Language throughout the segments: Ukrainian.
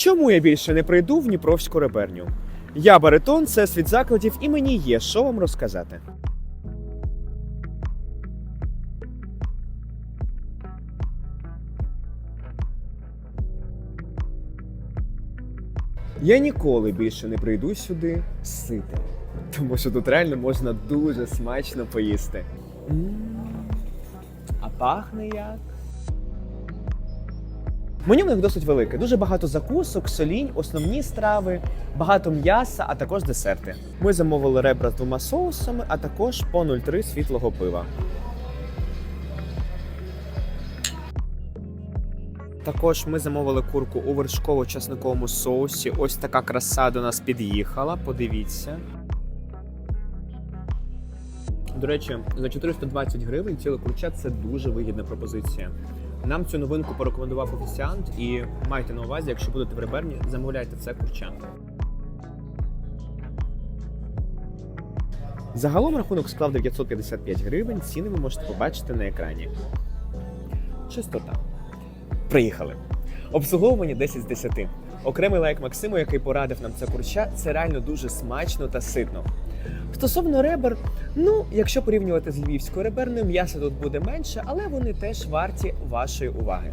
Чому я більше не прийду в Дніпровську реберню? Я баритон, це світ закладів, і мені є що вам розказати. Я ніколи більше не прийду сюди ситим, тому що тут реально можна дуже смачно поїсти. М, А пахне як. Меню в них досить велике. Дуже багато закусок, солінь, основні страви, багато м'яса, а також десерти. Ми замовили ребра з двома соусами, а також по 0,3 світлого пива. Також ми замовили курку у вершково-часниковому соусі. Ось така краса до нас під'їхала. Подивіться. До речі, за 420 гривень ціле курча це дуже вигідна пропозиція. Нам цю новинку порекомендував офіціант, і майте на увазі, якщо будете в реберні, замовляйте це курча. Загалом рахунок склав 955 гривень. Ціни ви можете побачити на екрані. Чистота. Приїхали. Обслуговування 10 з 10. Окремий лайк Максиму, який порадив нам це курча, це реально дуже смачно та ситно. Стосовно ребер, ну, якщо порівнювати з львівською реберною, м'яса тут буде менше, але вони теж варті вашої уваги.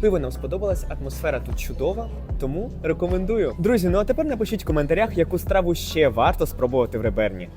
Пиво нам сподобалось, атмосфера тут чудова, тому рекомендую. Друзі, ну а тепер напишіть в коментарях, яку страву ще варто спробувати в реберні.